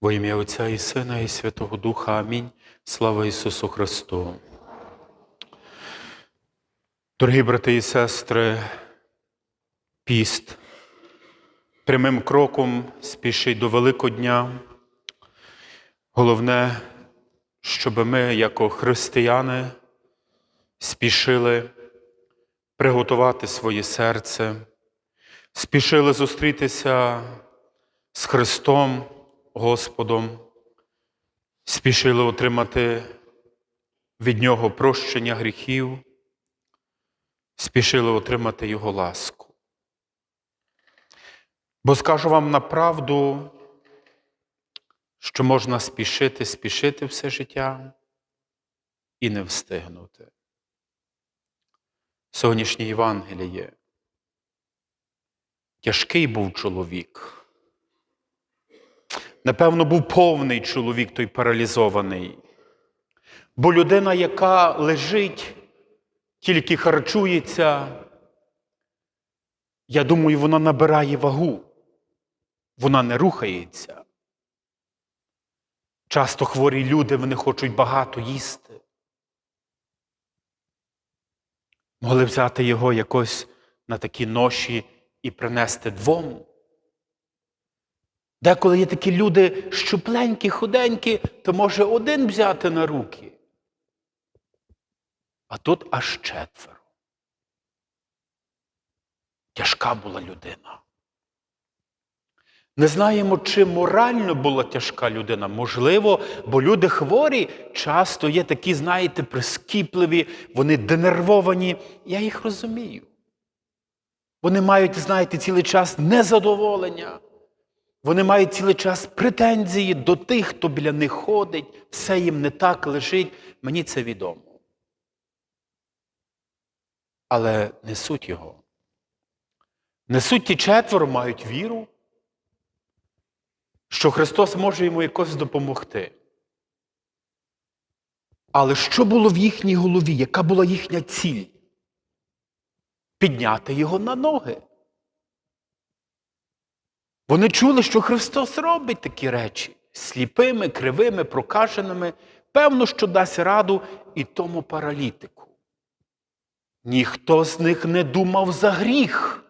Во ім'я Отця і Сина, і Святого Духа. Амінь. Слава Ісусу Христу. Дорогі брати і сестри, піст прямим кроком спішить до Великодня. Головне, щоб ми, як християни, спішили приготувати своє серце, спішили зустрітися з Христом, Господом, спішили отримати від Нього прощення гріхів, спішили отримати Його ласку. Бо скажу вам на правду, що можна спішити, спішити все життя і не встигнути. Сьогоднішнє Євангеліє. Тяжкий був чоловік. Напевно, був повний чоловік той паралізований. Бо людина, яка лежить, тільки харчується, я думаю, вона набирає вагу, вона не рухається. Часто хворі люди вони хочуть багато їсти. Могли взяти його якось на такі ноші і принести двом. Деколи є такі люди щупленькі, худенькі, то може один взяти на руки. А тут аж четверо. Тяжка була людина. Не знаємо, чи морально була тяжка людина. Можливо, бо люди хворі часто є такі, знаєте, прискіпливі, вони денервовані. Я їх розумію. Вони мають, знаєте, цілий час незадоволення. Вони мають цілий час претензії до тих, хто біля них ходить, все їм не так лежить. Мені це відомо. Але несуть його. Несуть ті четверо, мають віру, що Христос може йому якось допомогти. Але що було в їхній голові? Яка була їхня ціль? Підняти його на ноги. Вони чули, що Христос робить такі речі сліпими, кривими, прокаженими. Певно, що дасть раду і тому паралітику. Ніхто з них не думав за гріх.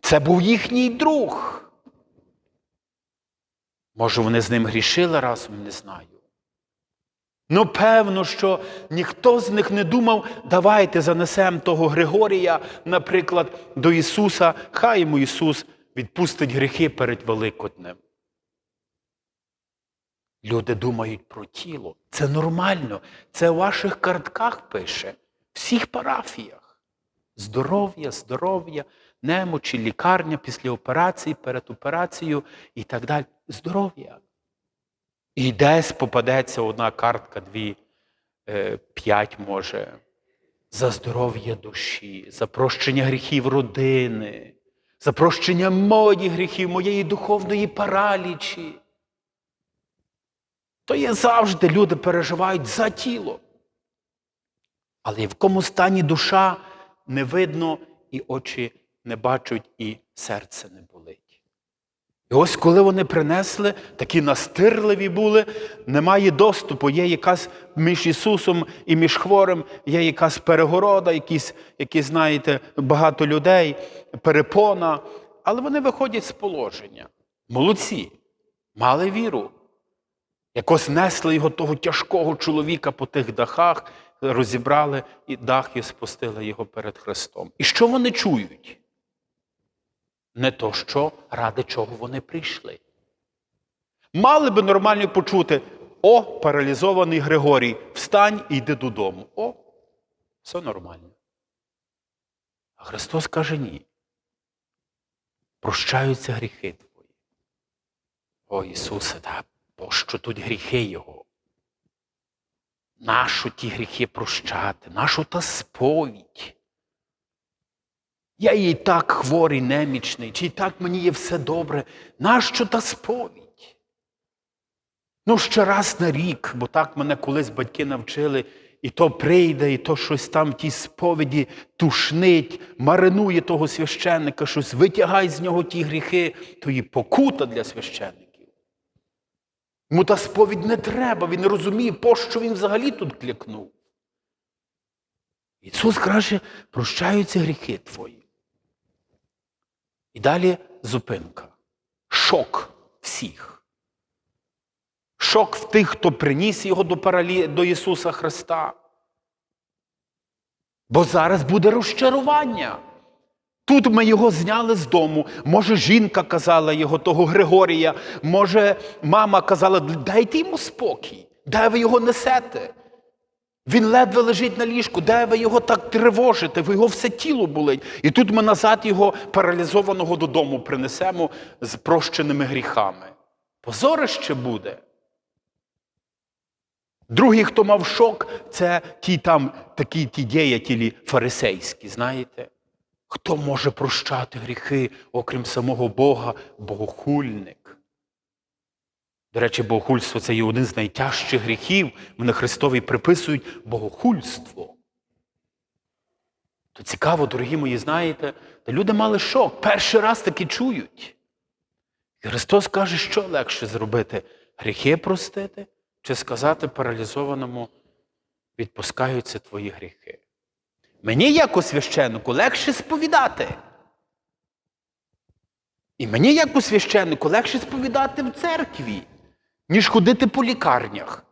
Це був їхній друг. Може, вони з ним грішили разом, не знаю. Ну, певно, що ніхто з них не думав, давайте занесемо того Григорія, наприклад, до Ісуса, хай йому Ісус відпустить гріхи перед Великоднем. Люди думають про тіло. Це нормально. Це у ваших картках пише, в всіх парафіях. Здоров'я, здоров'я, немочі, лікарня після операції, перед операцією і так далі. Здоров'я. І десь попадеться одна картка, дві, е, п'ять може. За здоров'я душі, за прощення гріхів родини, за прощення моїх гріхів, моєї духовної паралічі. То є завжди люди переживають за тіло. Але в якому стані душа не видно, і очі не бачать, і серце не болить. І ось коли вони принесли, такі настирливі були, немає доступу, є якась між Ісусом і між хворим, є якась перегорода, якісь, які, знаєте, багато людей, перепона. Але вони виходять з положення. Молодці, мали віру. Якось несли його того тяжкого чоловіка по тих дахах, розібрали і дах і спустили його перед Христом. І що вони чують? Не то, що ради чого вони прийшли. Мали би нормально почути: о, паралізований Григорій, встань і йди додому. О, все нормально. А Христос каже ні. Прощаються гріхи твої. О Ісусе, та пощо тут гріхи Його? Нащо ті гріхи прощати? Нащо та сповідь? Я і так хворий, немічний, чи і так мені є все добре. Нащо та сповідь? Ну, ще раз на рік, бо так мене колись батьки навчили, і то прийде, і то щось там в тій сповіді тушнить, маринує того священника, щось витягай з нього ті гріхи, то і покута для священників. Йому та сповідь не треба, він не розуміє, пощо він взагалі тут клякнув. Ісус каже, прощаються гріхи твої. І далі зупинка. Шок всіх. Шок в тих, хто приніс його до, паралі... до Ісуса Христа. Бо зараз буде розчарування. Тут ми його зняли з дому. Може, жінка казала його, того Григорія, може, мама казала, дайте йому спокій, де ви його несете? Він ледве лежить на ліжку, де ви його так тривожите, ви його все тіло болить. І тут ми назад його паралізованого додому принесемо з прощеними гріхами. Позорище буде. Другий, хто мав шок, це ті там такі ті діятелі фарисейські, знаєте? Хто може прощати гріхи, окрім самого Бога, богохульник? До речі, богохульство це є один з найтяжчих гріхів. Вони Христові приписують богохульство. То цікаво, дорогі мої, знаєте, та люди мали шок. Перший раз таки чують. І Христос каже, що легше зробити? Гріхи простити чи сказати паралізованому, відпускаються твої гріхи. Мені, як у священнику, легше сповідати. І мені, як у священнику, легше сповідати в церкві, ніж ходити по лікарнях.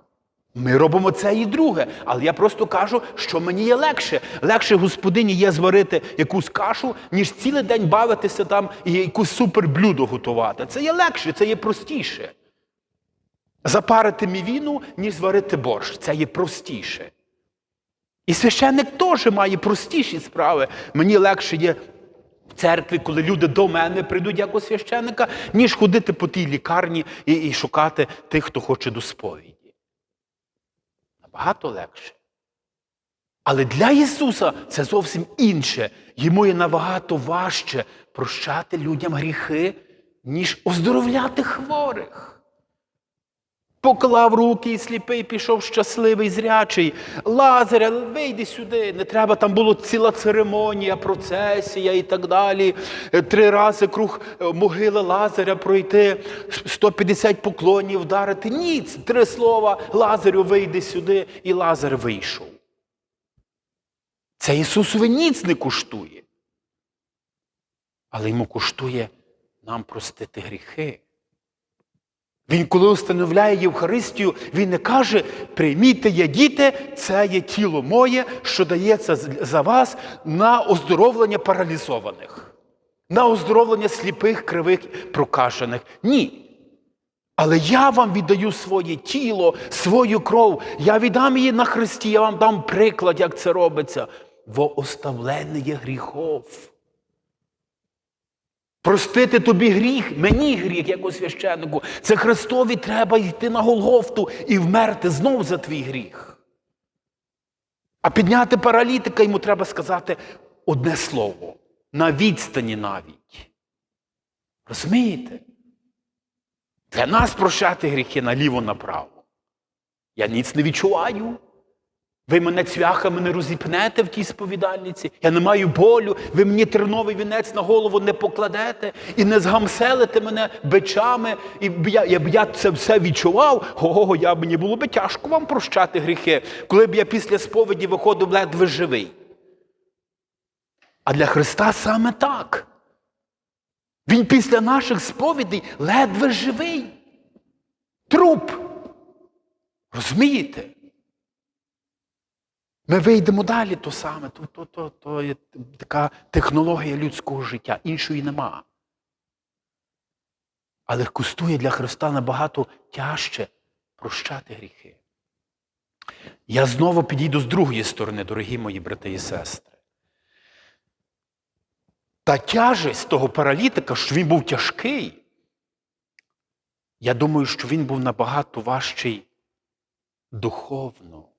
Ми робимо це і друге, але я просто кажу, що мені є легше. Легше господині є зварити якусь кашу, ніж цілий день бавитися там і якусь суперблюдо готувати. Це є легше, це є простіше. Запарити мівіну, ніж зварити борщ. Це є простіше. І священник теж має простіші справи. Мені легше є церкві, коли люди до мене прийдуть як у священника, ніж ходити по тій лікарні і, і шукати тих, хто хоче до сповіді. Набагато легше. Але для Ісуса це зовсім інше. Йому є набагато важче прощати людям гріхи, ніж оздоровляти хворих. Поклав руки і сліпий пішов щасливий, зрячий. Лазаря, вийди сюди. Не треба, там була ціла церемонія, процесія і так далі. Три рази круг е, могили Лазаря пройти, 150 поклонів вдарити. Ніц, три слова. Лазарю, вийди сюди, і Лазар вийшов. Це Ісусові ніц не коштує. Але йому коштує нам простити гріхи. Він, коли установляє Євхаристію, він не каже, прийміть, ядіте, це є тіло моє, що дається за вас на оздоровлення паралізованих, на оздоровлення сліпих, кривих, прокашених. Ні. Але я вам віддаю своє тіло, свою кров. Я віддам її на Христі, я вам дам приклад, як це робиться. Во оставлення гріхов. Простити тобі гріх, мені гріх, як священнику. Це Христові треба йти на Голгофту і вмерти знов за твій гріх. А підняти паралітика йому треба сказати одне слово. На відстані навіть. Розумієте? Для нас прощати гріхи наліво-направо. Я ніц не відчуваю. Ви мене цвяхами не розіпнете в тій сповідальниці. Я не маю болю, ви мені терновий вінець на голову не покладете і не згамселите мене бичами. І б я, я б я це все відчував, ого, я мені було би тяжко вам прощати гріхи, коли б я після сповіді виходив ледве живий. А для Христа саме так. Він після наших сповідей ледве живий. Труп. Розумієте? Ми вийдемо далі, то саме, то, то, то, то є така технологія людського життя, іншої нема. Але кустує для Христа набагато тяжче прощати гріхи. Я знову підійду з другої сторони, дорогі мої брати і сестри. Та тяжесть того паралітика, що він був тяжкий, я думаю, що він був набагато важчий духовно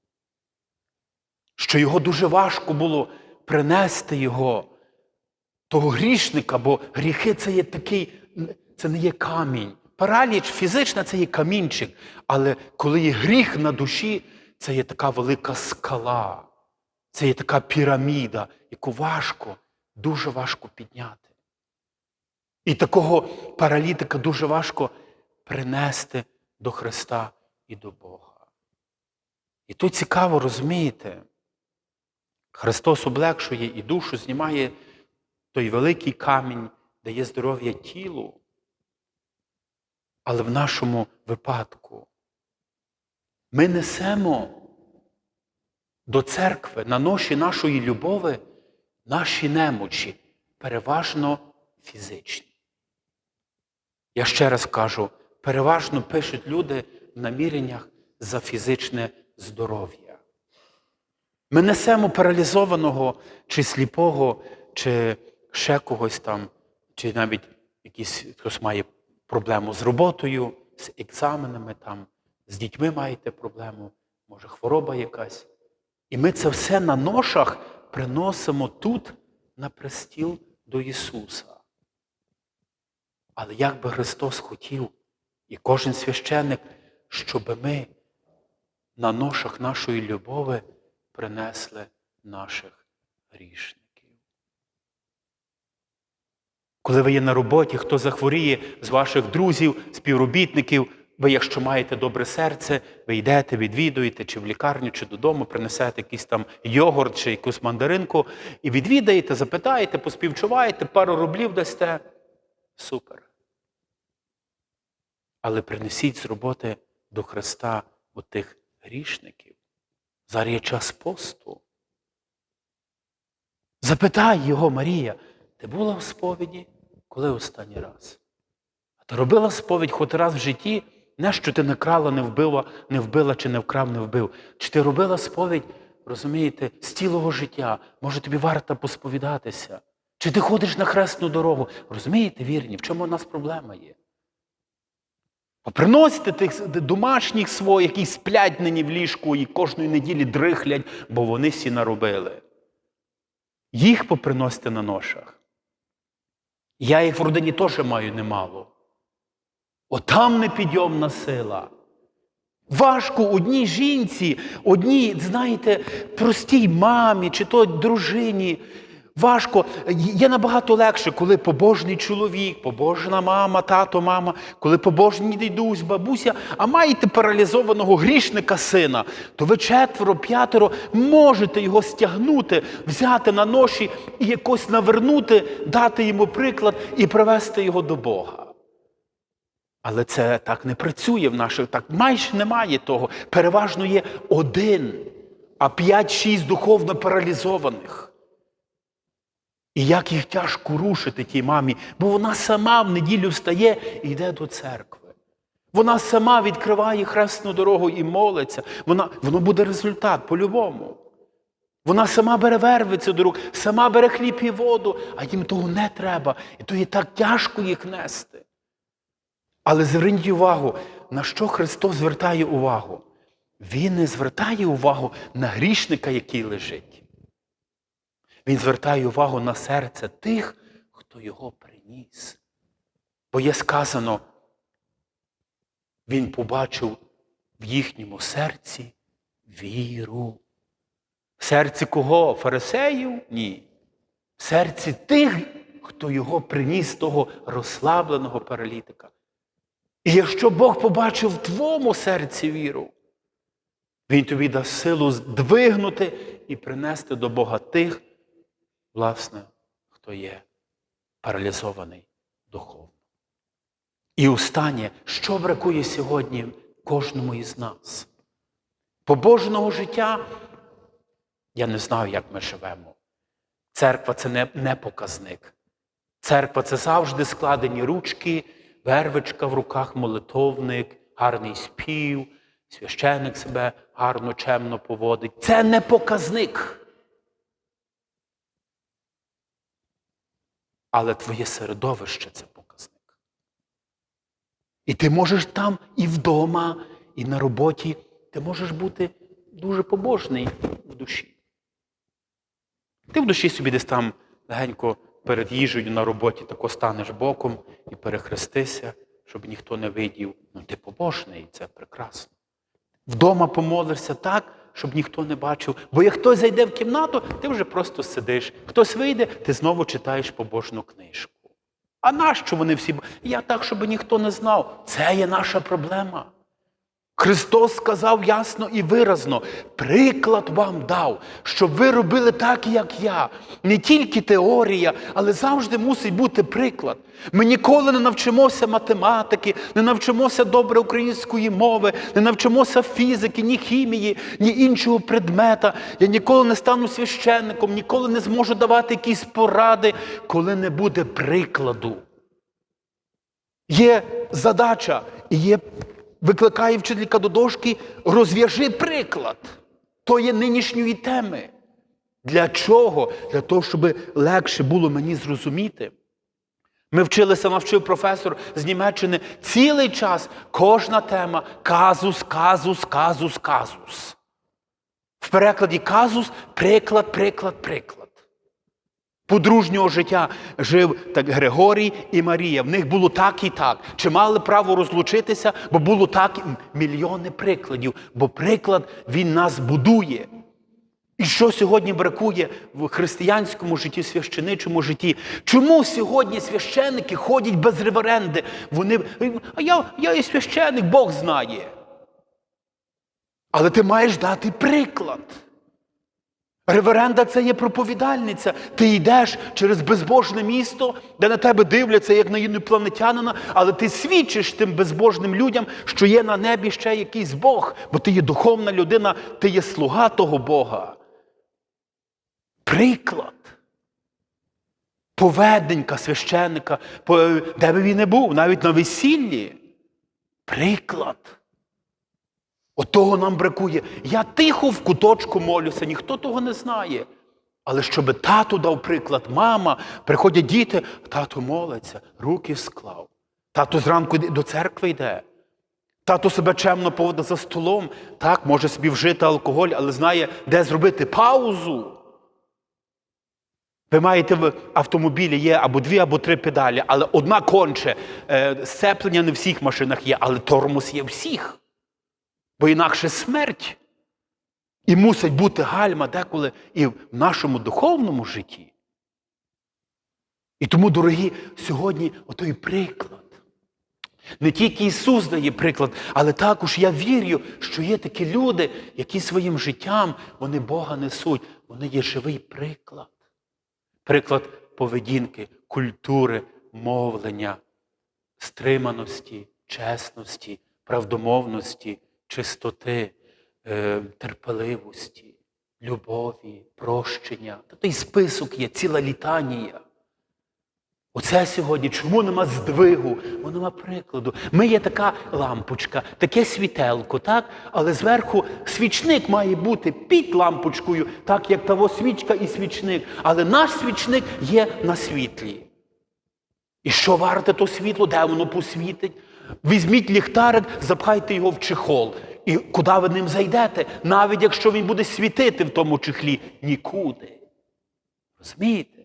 що його дуже важко було принести його, того грішника, бо гріхи це є такий, це не є камінь. Параліч фізична це є камінчик, але коли є гріх на душі, це є така велика скала, це є така піраміда, яку важко, дуже важко підняти. І такого паралітика дуже важко принести до Христа і до Бога. І тут цікаво розумієте, Христос облегшує і душу, знімає той великий камінь, дає здоров'я тілу. Але в нашому випадку ми несемо до церкви на ноші нашої любови наші немочі, переважно фізичні. Я ще раз кажу, переважно пишуть люди в наміреннях за фізичне здоров'я. Ми несемо паралізованого чи сліпого, чи ще когось там, чи навіть якийсь хтось має проблему з роботою, з екзаменами, там, з дітьми маєте проблему, може хвороба якась. І ми це все на ношах приносимо тут, на престіл до Ісуса. Але як би Христос хотів, і кожен священник, щоб ми на ношах нашої любові принесли наших грішників. Коли ви є на роботі, хто захворіє з ваших друзів, співробітників, ви, якщо маєте добре серце, ви йдете, відвідуєте, чи в лікарню, чи додому, принесете якийсь там йогурт чи якусь мандаринку, і відвідаєте, запитаєте, поспівчуваєте, пару рублів дасте. Супер. Але принесіть з роботи до Христа отих грішників. Зараз є час посту. Запитай його, Марія, ти була в сповіді, коли останній раз? А ти робила сповідь хоч раз в житті, не що ти не крала, не вбила, не вбила, чи не вкрав, не вбив. Чи ти робила сповідь, розумієте, з цілого життя? Може, тобі варто посповідатися? Чи ти ходиш на хресну дорогу? Розумієте, вірні, в чому у нас проблема є? Приносите тих домашніх своїх, які сплять нині в ліжку і кожної неділі дрихлять, бо вони всі наробили. Їх поприносите на ношах. Я їх в родині теж маю немало. Отам непідйомна сила. Важко одній жінці, одній, знаєте, простій мамі чи то дружині. Важко. Є набагато легше, коли побожний чоловік, побожна мама, тато, мама, коли побожні дідусь, бабуся, а маєте паралізованого грішника сина, то ви четверо, п'ятеро можете його стягнути, взяти на ноші і якось навернути, дати йому приклад і привести його до Бога. Але це так не працює в наших, так майже немає того. Переважно є один, а п'ять-шість духовно паралізованих. І як їх тяжко рушити тій мамі, бо вона сама в неділю встає і йде до церкви. Вона сама відкриває хресну дорогу і молиться. Вона, Воно буде результат по-любому. Вона сама бере вервицю до рук, сама бере хліб і воду, а їм того не треба. І то є так тяжко їх нести. Але зверніть увагу, на що Христос звертає увагу? Він не звертає увагу на грішника, який лежить. Він звертає увагу на серце тих, хто його приніс. Бо є сказано, він побачив в їхньому серці віру. В серці кого? Фарисеїв? Ні. В серці тих, хто його приніс, того розслабленого паралітика. І якщо Бог побачив в твоєму серці віру, Він тобі дасть силу здвигнути і принести до Бога тих, власне, хто є паралізований духовно. І останнє, що бракує сьогодні кожному із нас? Побожного життя я не знаю, як ми живемо. Церква це не, показник. Церква це завжди складені ручки, вервичка в руках, молитовник, гарний спів, священик себе гарно, чемно поводить. Це не показник. Але твоє середовище це показник. І ти можеш там і вдома, і на роботі, ти можеш бути дуже побожний в душі. Ти в душі собі десь там легенько перед їжею на роботі тако станеш боком і перехрестися, щоб ніхто не видів. Ну, ти побожний, це прекрасно. Вдома помолишся так, щоб ніхто не бачив. Бо як хтось зайде в кімнату, ти вже просто сидиш. Хтось вийде, ти знову читаєш побожну книжку. А нащо вони всі? Я так, щоб ніхто не знав. Це є наша проблема. Христос сказав ясно і виразно, приклад вам дав, щоб ви робили так, як я. Не тільки теорія, але завжди мусить бути приклад. Ми ніколи не навчимося математики, не навчимося добре української мови, не навчимося фізики, ні хімії, ні іншого предмета. Я ніколи не стану священником, ніколи не зможу давати якісь поради, коли не буде прикладу. Є задача і є, викликає вчителька до дошки, розв'яжи приклад тої нинішньої теми. Для чого? Для того, щоб легше було мені зрозуміти. Ми вчилися, навчив професор з Німеччини цілий час кожна тема казус, казус, казус, казус. В перекладі казус приклад, приклад, приклад. Подружнього життя жив так Григорій і Марія. В них було так і так. Чи мали право розлучитися, бо було так мільйони прикладів. Бо приклад він нас будує. І що сьогодні бракує в християнському житті, священичому житті? Чому сьогодні священники ходять без реверенди? Вони, а я, я і священник, Бог знає. Але ти маєш дати приклад. Реверенда це є проповідальниця. Ти йдеш через безбожне місто, де на тебе дивляться, як на інопланетянина, але ти свідчиш тим безбожним людям, що є на небі ще якийсь Бог, бо ти є духовна людина, ти є слуга того Бога. Приклад. Поведенька священника, де би він не був, навіть на весіллі. Приклад. Отого нам бракує. Я тихо в куточку молюся, ніхто того не знає. Але щоб тато дав приклад, мама, приходять діти, тато молиться, руки склав. Тато зранку до церкви йде. Тато себе чемно поводить за столом. Так, може собі вжити алкоголь, але знає, де зробити паузу. Ви маєте в автомобілі є або дві, або три педалі, але одна конче. Е, Сцеплення не всіх машинах є, але тормоз є всіх. Бо інакше смерть. І мусить бути гальма деколи і в нашому духовному житті. І тому, дорогі, сьогодні отой приклад. Не тільки Ісус дає приклад, але також я вірю, що є такі люди, які своїм життям вони Бога несуть. Вони є живий приклад. Приклад поведінки, культури, мовлення, стриманості, чесності, правдомовності, чистоти, е, терпеливості, любові, прощення. Та той список є, ціла літанія. Оце сьогодні, чому нема здвигу, бо нема прикладу. Ми є така лампочка, таке світелко, так? але зверху свічник має бути під лампочкою, так як того свічка і свічник. Але наш свічник є на світлі. І що варте то світло, де воно посвітить? Візьміть ліхтарик, запхайте його в чехол. І куди ви ним зайдете, навіть якщо він буде світити в тому чехлі, нікуди. Розумієте?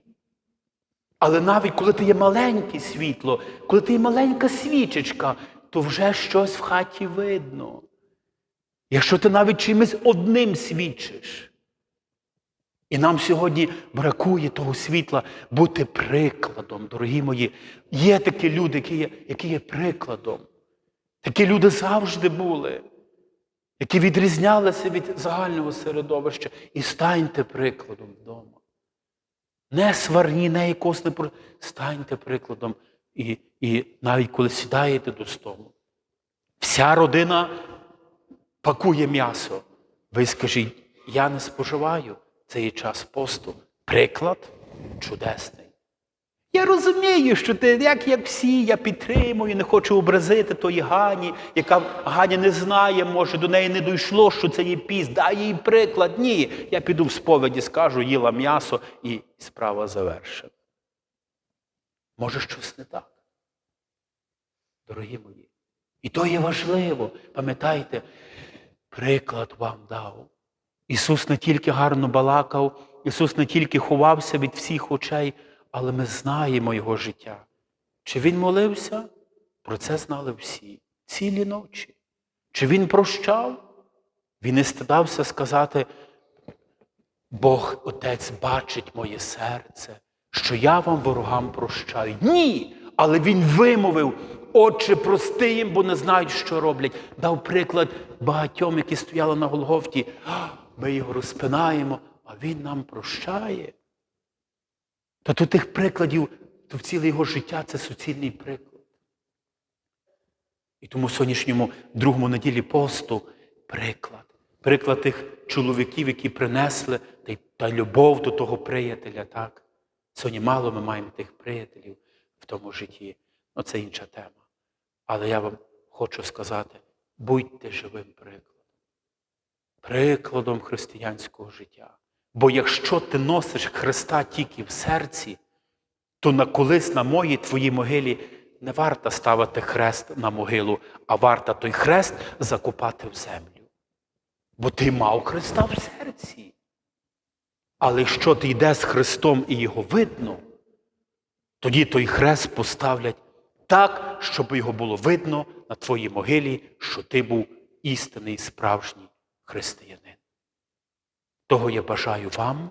Але навіть коли ти є маленьке світло, коли ти є маленька свічечка, то вже щось в хаті видно. Якщо ти навіть чимось одним свідчиш. І нам сьогодні бракує того світла бути прикладом, дорогі мої. Є такі люди, які є, які є прикладом. Такі люди завжди були, які відрізнялися від загального середовища. І станьте прикладом вдома. Не сварні, не якось не про. Станьте прикладом. І, і навіть коли сідаєте до столу, вся родина пакує м'ясо. Ви скажіть, я не споживаю цей час посту. Приклад чудесний. Я розумію, що ти, як, як всі, я підтримую, не хочу образити тої Гані, яка Ганя не знає, може, до неї не дійшло, що це є піст. Дай їй приклад. Ні. Я піду в сповіді, скажу, їла м'ясо і справа завершена. Може, щось не так. Дорогі мої. І то є важливо. Пам'ятайте, приклад вам дав. Ісус не тільки гарно балакав, Ісус не тільки ховався від всіх очей, але ми знаємо Його життя. Чи Він молився? Про це знали всі, цілі ночі. Чи Він прощав? Він не стидався сказати, Бог Отець бачить моє серце, що я вам ворогам прощаю. Ні, але Він вимовив Отче, прости їм, бо не знають, що роблять. Дав приклад багатьом, які стояли на Голгофті. «А, Ми його розпинаємо, а він нам прощає. Та то тих прикладів, то в ціле його життя це суцільний приклад. І тому в сьогоднішньому другому неділі посту приклад. Приклад тих чоловіків, які принесли та, та любов до того приятеля. так? Сьогодні мало ми маємо тих приятелів в тому житті. Ну, це інша тема. Але я вам хочу сказати: будьте живим прикладом. Прикладом християнського життя. Бо якщо ти носиш Христа тільки в серці, то на колись на моїй твоїй могилі не варто ставити хрест на могилу, а варто той хрест закопати в землю. Бо ти мав Христа в серці. Але якщо ти йдеш з Христом і його видно, тоді той хрест поставлять так, щоб його було видно на твоїй могилі, що ти був істинний справжній християнин. Того я бажаю вам,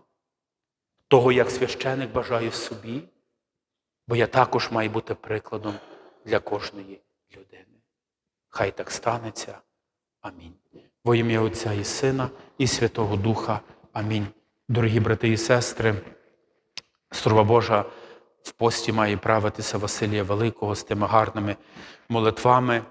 того як священик бажаю собі, бо я також маю бути прикладом для кожної людини. Хай так станеться. Амінь. Во ім'я Отця і Сина, і Святого Духа. Амінь. Дорогі брати і сестри, Слава Божа в пості має правитися Василія Великого з тими гарними молитвами.